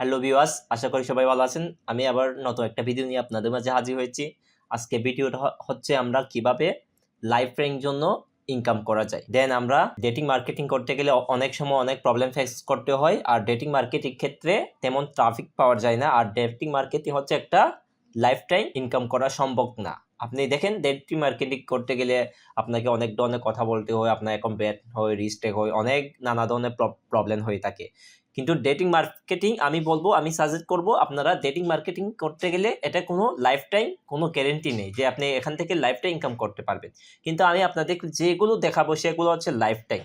Hello viewers আশা করি সবাই ভালো আছেন। আমি আবার নতুন একটা ভিডিও নিয়ে আপনাদের মাঝে হাজির হয়েছি। আজকে ভিডিওটা হচ্ছে আমরা কীভাবে লাইফ র্যাঙ্ক জন্য ইনকাম করা যায়। দেন আমরা ডেটিং মার্কেটিং করতে গেলে অনেক সময় অনেক প্রবলেম ফেস করতে হয়। আর ডেটিং মার্কেটিং ক্ষেত্রে তেমন ট্রাফিক পাওয়া যায় না। আর ডেটিং মার্কেটিং হচ্ছে একটা লাইফ টাইম ইনকাম করা সম্ভব না। আপনি দেখেন ডেটিং মার্কেটিং করতে গেলে আপনাকে অনেক ধরনের কথা বলতে হয়। আপনার এখন ব্যাট হয় রিস্টেক হয়, অনেক নানা ধরনের প্রবলেম হয়ে থাকে। কিন্তু ডেটিং মার্কেটিং আমি বলব, আমি সাজেস্ট করব আপনারা ডেটিং মার্কেটিং করতে গেলে এটা কোনো লাইফ টাইম কোনো গ্যারেন্টি নেই যে আপনি এখান থেকে লাইফ টাইম ইনকাম করতে পারবেন। কিন্তু আমি আপনাদের যেগুলো দেখাবো সেগুলো হচ্ছে লাইফ টাইম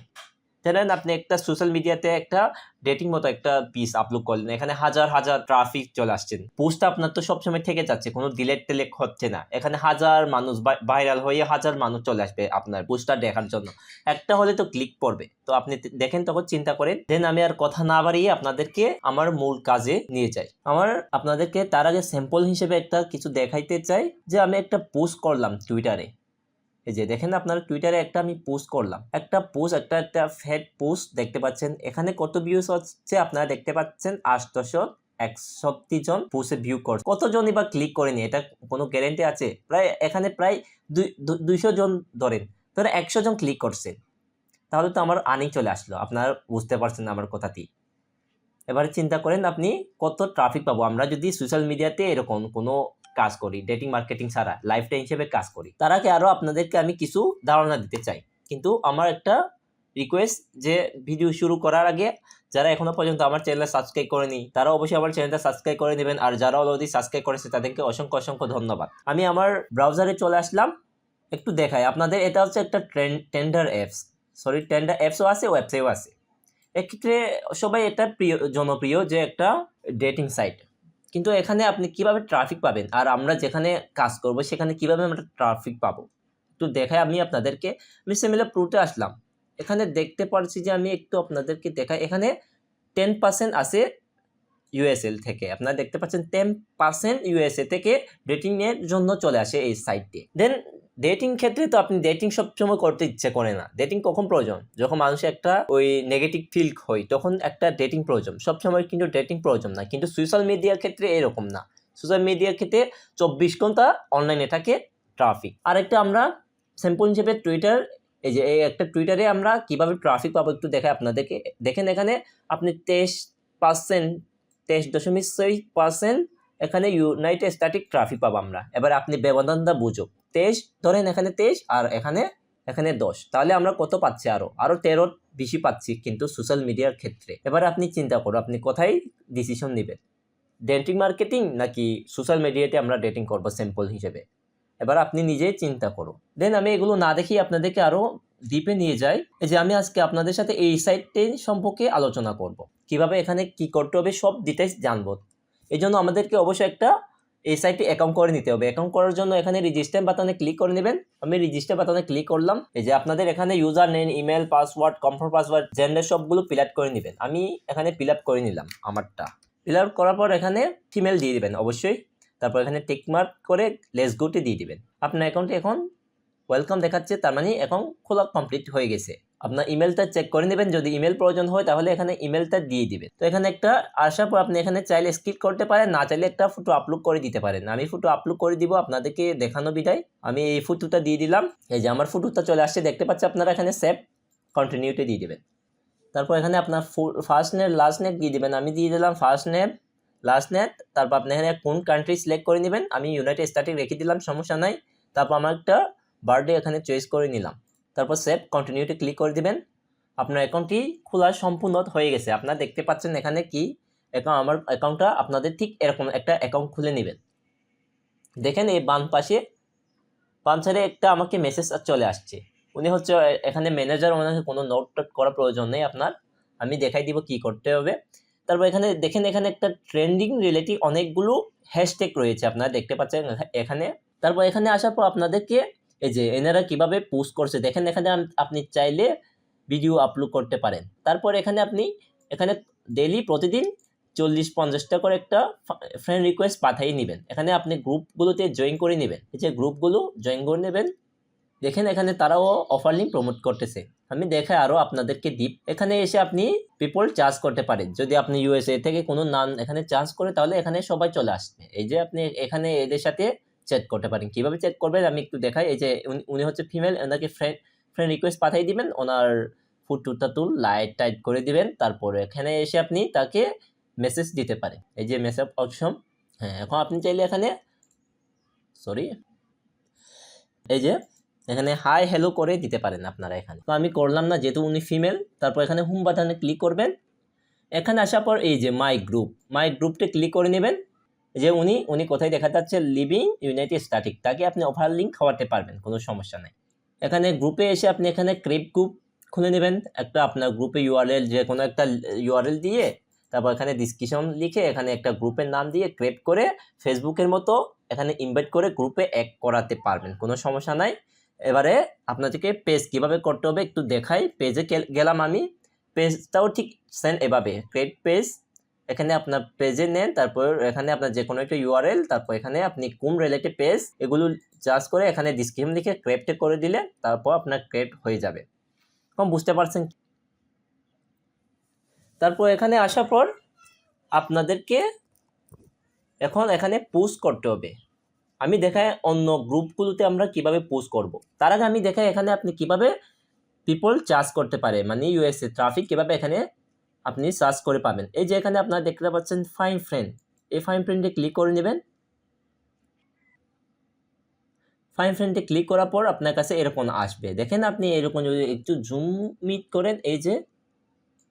ধরেন আপনি একটা সোশ্যাল মিডিয়াতে একটা ডেটিং মতো একটা পিস আপলোড করলেন, এখানে হাজার হাজার ট্রাফিক চলে আসছেন পোস্টটা আপনার তো সবসময় থেকে যাচ্ছে, কোনো ডিলেট টেলেক হচ্ছে না। এখানে হাজার মানুষ ভাইরাল হয়ে হাজার মানুষ চলে আসবে আপনার পোস্টটা দেখার জন্য। একটা হলে তো ক্লিক পড়বে। তো আপনি দেখেন তখন চিন্তা করেন দেন আমি আর কথা না বাড়িয়ে আপনাদেরকে আমার মূল কাজে নিয়ে যাই। আমার আপনাদেরকে তার আগে স্যাম্পল হিসেবে একটা কিছু দেখাইতে চাই, যে আমি একটা পোস্ট করলাম টুইটারে এই যে দেখেন আপনার টুইটারে একটা আমি পোস্ট করলাম। একটা পোস্ট একটা একটা ফেড পোস্ট দেখতে পাচ্ছেন। এখানে কত ভিউজ হচ্ছে আপনারা দেখতে পাচ্ছেন? আটশো একষট্টি জন পোস্টে ভিউ করছে কতজনই বা ক্লিক করেনি? এটা কোনো গ্যারেন্টি আছে? প্রায়, এখানে প্রায় দুইশো জন ধরেন। ধরে একশো জন ক্লিক করছে। তাহলে তো আমার আনি চলে আসলো। আপনারা বুঝতে পারছেন আমার কথাটি। এবারে চিন্তা করেন আপনি কত ট্রাফিক পাবো? আমরা যদি সোশ্যাল মিডিয়াতে এরকম কোনো কাজ করি ডেটিং মার্কেটিং ছাড়া লাইফ টাইম হিসেবে কাজ করি। তার আগে আরও আপনাদেরকে আমি কিছু ধারণা দিতে চাই। কিন্তু আমার একটা রিকোয়েস্ট যে ভিডিও শুরু করার আগে যারা এখনও পর্যন্ত আমার চ্যানেল সাবস্ক্রাইব করেনি, তারা অবশ্যই আমার চ্যানেলটা সাবস্ক্রাইব করে নেবেন। আর যারা অলরেডি সাবস্ক্রাইব করেছে, তাদেরকে অসংখ্য অসংখ্য ধন্যবাদ। আমি আমার ব্রাউজারে চলে আসলাম, একটু দেখাই। আপনাদের এটা হচ্ছে একটা train tender apps sorry tender অ্যাপসও আছে ওয়েবসাইটও আছে। এক্ষেত্রে সবাই এটা প্রিয়, জনপ্রিয় যে একটা ডেটিং সাইট কিন্তু এখানে আপনি কীভাবে ট্রাফিক পাবেন? আর আমরা যেখানে কাজ করব, সেখানে কীভাবে আমরা ট্রাফিক পাবো? একটু দেখাই আমি আপনাদেরকে। আমি সেমিলা প্রুটে আসলাম। এখানে দেখতে পারছি যে আমি একটু আপনাদেরকে দেখাই। এখানে টেন পার্সেন্ট আসে ইউএসএল থেকে। আপনারা দেখতে পাচ্ছেন টেন পার্সেন্ট ইউএসএ থেকে ডেটিংয়ের জন্য চলে আসে এই সাইটটি দেন ডেটিং ক্ষেত্রে তো আপনি ডেটিং সবসময় করতে ইচ্ছে করে না। ডেটিং কখন প্রয়োজন? যখন মানুষের একটা ওই নেগেটিভ ফিল হয়, তখন একটা ডেটিং প্রয়োজন। সবসময় কিন্তু ডেটিং প্রয়োজন না। কিন্তু সোশ্যাল মিডিয়ার ক্ষেত্রে এরকম না। সোশ্যাল মিডিয়ার ক্ষেত্রে চব্বিশ ঘণ্টা অনলাইনে থাকে ট্রাফিক আরেকটা আমরা স্যাম্পল হিসেবে টুইটার এই যে এই একটা টুইটারে আমরা কীভাবে ট্রাফিক পাবো একটু দেখে আপনাদেরকে। দেখেন এখানে আপনি তেইশ পার্সেন্ট তেইশ দশমিক ছয় পার্সেন্ট এখানে ইউনাইটেড স্ট্যাটিক ট্রাফিক পাবো আমরা। এবার আপনি ব্যবধানটা বুঝো। তেইশ, ধরেন এখানে তেইশ আর এখানে এখানে দশ। তাহলে আমরা কত পাচ্ছি আরও আরও তেরো বেশি পাচ্ছি কিন্তু সোশ্যাল মিডিয়ার ক্ষেত্রে। এবার আপনি চিন্তা করো আপনি কোথায় ডিসিশন নেবেন? ডেটিং মার্কেটিং নাকি সোশ্যাল মিডিয়াতে আমরা ডেটিং করব স্যাম্পল হিসেবে? এবার আপনি নিজেই চিন্তা করো দেন আমি এগুলো না দেখি আপনাদেরকে আরও ডিপে নিয়ে যাই। যে আমি আজকে আপনাদের সাথে এই সাইটটি সম্পর্কে আলোচনা করব। কীভাবে এখানে কি করতে হবে সব ডিটেলস জানব। এই জন্য আমাদেরকে অবশ্যই একটা এই অ্যাকাউন্ট করে নিতে হবে। অ্যাকাউন্ট করার জন্য এখানে রেজিস্টার বাটনে ক্লিক করে নেবেন। আমি রেজিস্টার বাটনে ক্লিক করলাম। এই যে আপনাদের এখানে user name email password confirm password gender সবগুলো ফিল করে নেবেন। আমি এখানে ফিল করে নিলাম আমারটা। ফিল করার পর এখানে ফিমেল দিয়ে দিবেন অবশ্যই। তারপর এখানে টিক মার্ক করে লেস গুটি দিয়ে দিবেন। আপনার অ্যাকাউন্টে এখন ওয়েলকাম দেখাচ্ছে। তার মানে অ্যাকাউন্ট খোলা কমপ্লিট হয়ে গেছে। আপনার ইমেলটা চেক করে নেবেন। যদি ইমেল প্রয়োজন হয়, তাহলে এখানে ইমেলটা দিয়ে দিবেন। তো এখানে একটা আসার পর আপনি এখানে চাইলে স্কিপ করতে পারেন, না চাইলে একটা ফটো আপলোড করে দিতে পারেন। আমি ফটো আপলোড করে দিব আপনাদেরকে দেখানো বিদায়। আমি এই ফটোটা দিয়ে দিলাম। এই যে আমার ফটোটা চলে আসছে, দেখতে পাচ্ছি আপনারা এখানে সেভ কন্টিনিউতে দিয়ে দেবেন। তারপর এখানে আপনার ফার্স্ট নেম লাস্ট নেট দিয়ে দিবেন। আমি দিয়ে দিলাম ফার্স্ট নেট লাস্ট নেট তারপর আপনি এখানে কোন কান্ট্রি সিলেক্ট করে নেবেন। আমি ইউনাইটেড স্টেটে রেখে দিলাম, সমস্যা নাই। তারপর আমার একটা বার্থডে এখানে চয়েস করে নিলাম। তারপর সেভ কন্টিনিউতে ক্লিক করে দিবেন। আপনার অ্যাকাউন্টটি খোলা সম্পূর্ণ হয়ে গেছে। আপনারা দেখতে পাচ্ছেন এখানে কি? অ্যাকাউন্ট আমার অ্যাকাউন্টটা আপনাদের ঠিক এরকম একটা অ্যাকাউন্ট খুলে নেবেন। দেখেন এই বাম পাশে, বাম সাইডে একটা আমাকে মেসেজ চলে আসছে। উনি হচ্ছে এখানে ম্যানেজার ওনাকে কোনো নোট টোট করার প্রয়োজন নেই আপনার। আমি দেখাই দিব কি করতে হবে। তারপর এখানে দেখেন এখানে একটা ট্রেন্ডিং রিলেটিভ অনেকগুলো হ্যাশট্যাগ রয়েছে। আপনারা দেখতে পাচ্ছেন এখানে। তারপর এখানে আসার পর আপনাদেরকে এই যে এনারা কীভাবে পোস্ট করছে, দেখেন এখানে আপনি চাইলে ভিডিও আপলোড করতে পারেন। তারপর এখানে আপনি, এখানে ডেলি প্রতিদিন চল্লিশ পঞ্চাশটা করে একটা ফ্রেন্ড রিকোয়েস্ট পাঠিয়ে নেবেন। এখানে আপনি গ্রুপগুলোতে জয়েন করে নেবেন। এই যে গ্রুপগুলো জয়েন করে নেবেন, দেখেন এখানে তারাও অফার লিঙ্ক প্রমোট করতেছে। আমি দেখে আরও আপনাদেরকে দিই এখানে এসে আপনি পিপল চার্জ করতে পারেন। যদি আপনি ইউএসএ থেকে কোনো নাম এখানে চার্জ করে, তাহলে এখানে সবাই চলে আসবে। এই যে আপনি এখানে এদের সাথে চ্যাট করতে পারেন। কীভাবে চেক করবেন আমি একটু দেখাই। এই যে উনি- হচ্ছে ফিমেল ওনাকে ফ্রেন্ড ফ্রেন্ড রিকোয়েস্ট পাঠিয়ে দিবেন। ওনার ফুটুটা টুল লাইট টাইট করে দিবেন। তারপরে এখানে এসে আপনি তাকে মেসেজ দিতে পারেন। এই যে মেসেজ অপশন হ্যাঁ এখন আপনি চাইলে এখানে সরি এই যে এখানে হাই হ্যালো করে দিতে পারেন আপনারা এখানে। তো আমি করলাম না, যেহেতু উনি ফিমেল তারপর এখানে হোম বাটনে ক্লিক করবেন। এখানে আসার পর এই যে মাই গ্রুপ মাই গ্রুপটা ক্লিক করে নেবেন। যে উনি উনি কোথায় দেখা যাচ্ছে? লিভিং ইউনাইটেড স্ট্যাটিক তাকে আপনি অফার লিঙ্ক খাওয়াতে পারবেন, কোনো সমস্যা নাই। এখানে গ্রুপে এসে আপনি এখানে ক্রিপ গ্রুপ খুলে নেবেন। একটা আপনার গ্রুপে ইউআরএল যে কোনো একটা ইউআরএল দিয়ে, তারপর এখানে ডিসক্রিপশন লিখে এখানে একটা গ্রুপের নাম দিয়ে ক্রেপ করে ফেসবুকের মতো এখানে ইনভাইট করে গ্রুপে এক করাতে পারবেন, কোনো সমস্যা নাই। এবারে আপনাদেরকে পেজ কীভাবে করতে হবে একটু দেখাই। পেজে গেলাম আমি। পেজটাও ঠিক সেন এভাবে। ক্রিয়েট পেজ এখানে আপনার পেজে নেন, তারপর এখানে আপনার যে কোনো একটা ইউআরএল তারপর এখানে আপনি কোন রিলেটেড পেজ এগুলো চার্জ করে এখানে ডিসক্রিপশন লিখে ক্রেপটে করে দিলে তারপর আপনার ক্রেপ হয়ে যাবে। কম বুঝতে পারছেন তারপর এখানে আসার পর আপনাদেরকে এখন এখানে পোস্ট করতে হবে। আমি দেখাই অন্য গ্রুপগুলোতে আমরা কীভাবে পোস্ট করব। তার আগে আমি দেখাই এখানে আপনি কীভাবে পিপল চার্জ করতে পারে মানে ইউএসএ ট্রাফিক কীভাবে এখানে আপনি সার্চ করে পাবেন। এই যে এখানে আপনারা দেখতে পাচ্ছেন ফাইন ফ্রেন্ড এই ফাইন ফ্রেন্ডে ক্লিক করে নেবেন। ফাইন ফ্রেন্ডে ক্লিক করার পর আপনার কাছে এরকম আসবে। দেখেন আপনি এরকম যদি একটু জুম মিট করেন, এই যে,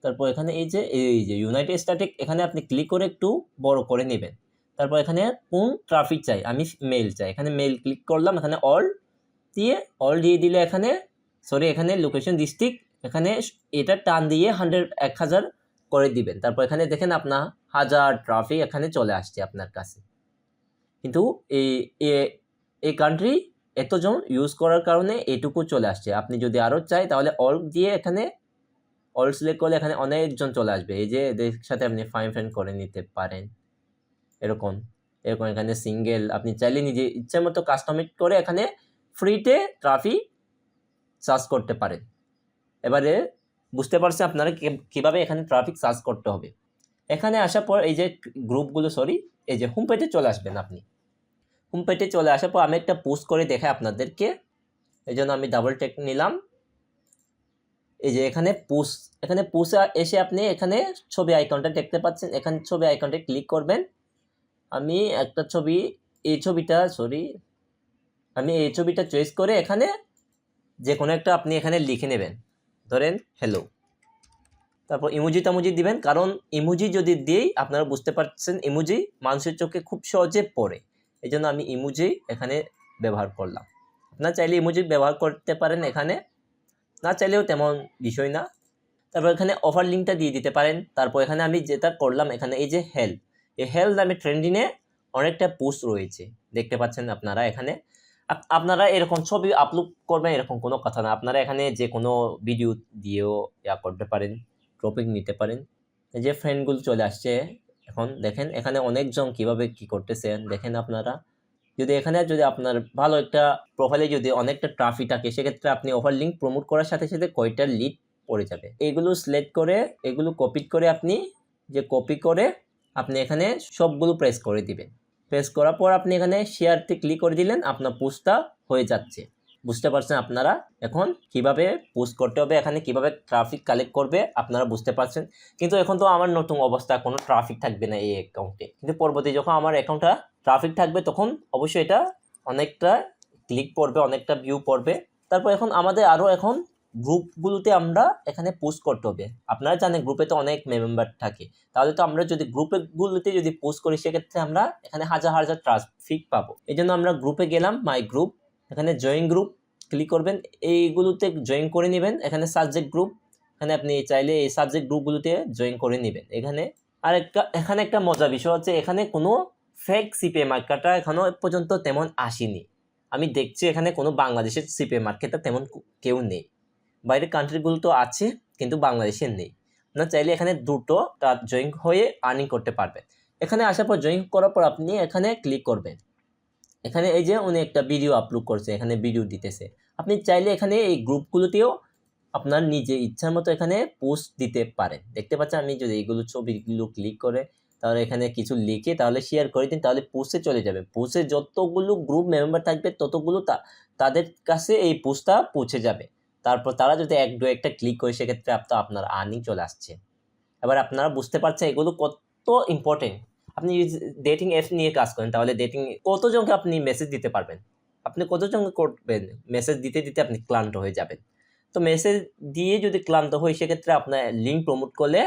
তারপর এখানে এই যে এই যে ইউনাইটেড স্ট্যাটিক এখানে আপনি ক্লিক করে একটু বড় করে নেবেন। তারপর এখানে কোন ট্রাফিক চাই? আমি মেল চাই। এখানে মেল ক্লিক করলাম, এখানে অল দিয়ে অল দিয়ে দিলে এখানে সরি এখানে লোকেশন ডিস্ট্রিক্ট এখানে এটা টান দিয়ে হান্ড্রেড এক হাজার করে দিবেন। তারপর এখানে দেখেন আপনার হাজার ট্রাফিক এখানে চলে আসছে আপনার কাছে। কিন্তু এই কান্ট্রি এতজন ইউজ করার কারণে এটুকু চলে আসছে। আপনি যদি আরও চাই তাহলে অল দিয়ে এখানে অল সিলেক্ট করলে এখানে অনেকজন চলে আসবে। এই যে এদের সাথে আপনি ফাইন ফাইন করে নিতে পারেন। এরকম এরকম এখানে সিঙ্গেল আপনি চাইলে নিজে ইচ্ছে মতো কাস্টমাইজ করে এখানে ফ্রিতে ট্রাফিক সার্চ করতে পারেন। এবারে বুঝতে পারছেন আপনারা কীভাবে এখানে ট্রাফিক সার্চ করতে হবে। এখানে আসার পর এই যে গ্রুপগুলো সরি এই যে হোম পেজে চলে আসবেন আপনি। হোম পেজে চলে আসার পর আমি একটা পোস্ট করে দেখাই আপনাদেরকে। এই জন্য আমি ডাবল টেক নিলাম। এই যে এখানে পোস্ট এখানে পোস্ট এসে আপনি এখানে ছবি আইকনটা দেখতে পাচ্ছেন। এখানে ছবি আইকনটা ক্লিক করবেন। আমি একটা ছবি, এই ছবিটা সরি আমি এই ছবিটা চয়েস করে এখানে যে কোনো একটা আপনি এখানে লিখে নেবেন। ধরেন হ্যালো তারপর ইমোজি তামুজি দিবেন, কারণ ইমোজি যদি দিই, আপনারা বুঝতে পারছেন ইমোজি মানুষের চোখে খুব সহজে পড়ে। এই জন্য আমি ইমোজি এখানে ব্যবহার করলাম। আপনারা চাইলে ইমোজি ব্যবহার করতে পারেন এখানে, না চাইলেও তেমন বিষয় না। তারপর এখানে অফার লিঙ্কটা দিয়ে দিতে পারেন। তারপর এখানে আমি যেটা করলাম, এখানে এই যে হেল্প এই হেল্প নামে ট্রেন্ডিংয়ে অনেকটা পোস্ট রয়েছে। দেখতে পাচ্ছেন আপনারা এখানে। আপনারা এরকম ছবি আপলোড করবেন এরকম কোনো কথা না। আপনারা এখানে যে কোনো ভিডিও দিয়েও ইয়া করতে পারেন টপিক নিতে পারেন। যে ফ্রেন্ডগুলো চলে আসছে, এখন দেখেন এখানে অনেকজন কীভাবে কি করতেছেন, দেখেন আপনারা। যদি এখানে যদি আপনার ভালো একটা প্রোফাইলে যদি অনেকটা ট্রাফিক থাকে, সেক্ষেত্রে আপনি ওভার লিঙ্ক প্রমোট করার সাথে সাথে কয়টা লিড পড়ে যাবে। এগুলো সিলেক্ট করে, এগুলো কপি করে আপনি, যে কপি করে আপনি এখানে সবগুলো প্রেস করে দিবেন। প্রেস করার পর আপনি এখানে শেয়ারতে ক্লিক করে দিলেন, আপনার পোস্টটা হয়ে যাচ্ছে। বুঝতে পারছেন আপনারা এখন কীভাবে পোস্ট করতে হবে, এখানে কীভাবে ট্রাফিক কালেক্ট করবে, আপনারা বুঝতে পারছেন। কিন্তু এখন তো আমার নতুন অবস্থা, কোনো ট্রাফিক থাকবে না এই অ্যাকাউন্টে কিন্তু পরবর্তী যখন আমার অ্যাকাউন্টটা ট্রাফিক থাকবে, তখন অবশ্যই এটা অনেকটা ক্লিক পড়বে, অনেকটা ভিউ পড়বে। তারপর এখন আমাদের আরও এখন গ্রুপগুলোতে আমরা এখানে পোস্ট করতে হবে। আপনারা জানেন গ্রুপে তো অনেক মেম্বার থাকে। তাহলে তো আমরা যদি গ্রুপেগুলোতে যদি পোস্ট করি, সেক্ষেত্রে আমরা এখানে হাজার হাজার ট্রাফিক পাবো। এই জন্য আমরা গ্রুপে গেলাম মাই গ্রুপ এখানে জয়েন গ্রুপ ক্লিক করবেন। এইগুলোতে জয়েন করে নেবেন, এখানে সাবজেক্ট গ্রুপ এখানে আপনি চাইলে এই সাবজেক্ট গ্রুপগুলোতে জয়েন করে নেবেন। এখানে আর একটা এখানে একটা মজা বিষয় হচ্ছে, এখানে কোনো ফেক সিপে মার্কেটটা এখনও পর্যন্ত তেমন আসেনি। আমি দেখছি এখানে কোনো বাংলাদেশের সিপে মার্কেটটা তেমন কেউ নেই। বাইরের কান্ট্রিগুলো তো আছে, কিন্তু বাংলাদেশের নেই। আপনার চাইলে এখানে দুটো জয়েন হয়ে আর্নিং করতে পারবেন। এখানে আসার পর জয়েন করার পর আপনি এখানে ক্লিক করবেন। এখানে এই যে উনি একটা ভিডিও আপলোড করছে, এখানে ভিডিও দিতেছে। আপনি চাইলে এখানে এই গ্রুপগুলোতেও আপনার নিজে ইচ্ছার মতো এখানে পোস্ট দিতে পারেন। দেখতে পাচ্ছেন আমি যদি এইগুলো ছবিগুলো ক্লিক করে, তাহলে এখানে কিছু লিখে তাহলে শেয়ার করে দিন, তাহলে পোস্টে চলে যাবে। পোস্টে যতগুলো গ্রুপ মেম্বার থাকবে, ততগুলো তাদের কাছে এই পোস্টটা পৌঁছে যাবে। তারপর তারা যদি এক দু একটা ক্লিক করে, সেক্ষেত্রে আপনার আপনার আর্নিং চলে আসছে। এবার আপনারা বুঝতে পারছেন এগুলো কত ইম্পর্টেন্ট আপনি ডেটিং অ্যাপ নিয়ে কাজ করেন, তাহলে ডেটিং কতজনকে আপনি মেসেজ দিতে পারবেন? আপনি কতজনকে করবেন? মেসেজ দিতে দিতে আপনি ক্লান্ত হয়ে যাবেন। তো মেসেজ দিয়ে যদি ক্লান্ত হই, সেক্ষেত্রে আপনার লিঙ্ক প্রমোট করলে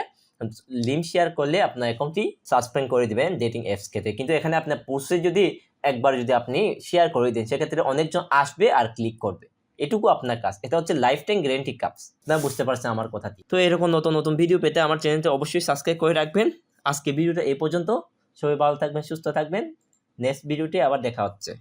লিঙ্ক শেয়ার করলে আপনার অ্যাকাউন্টটি সাসপেন্ড করে দিবেন ডেটিং অ্যাপস ক্ষেত্রে। কিন্তু এখানে আপনার পোস্টে যদি একবার যদি আপনি শেয়ার করে দিন, সেক্ষেত্রে অনেকজন আসবে আর ক্লিক করবে। এটুকু আপনার কাজ। এটা হচ্ছে লাইফ টাইম গ্যারেন্টি কাপস না বুঝতে পারছেন আমার কথাটি তো এরকম নতুন নতুন ভিডিও পেতে আমার চ্যানেলটি অবশ্যই সাবস্ক্রাইব করে রাখবেন। আজকে ভিডিওটা এ পর্যন্ত। সবাই ভালো থাকবেন, সুস্থ থাকবেন। নেক্সট ভিডিওটি আবার দেখা হচ্ছে।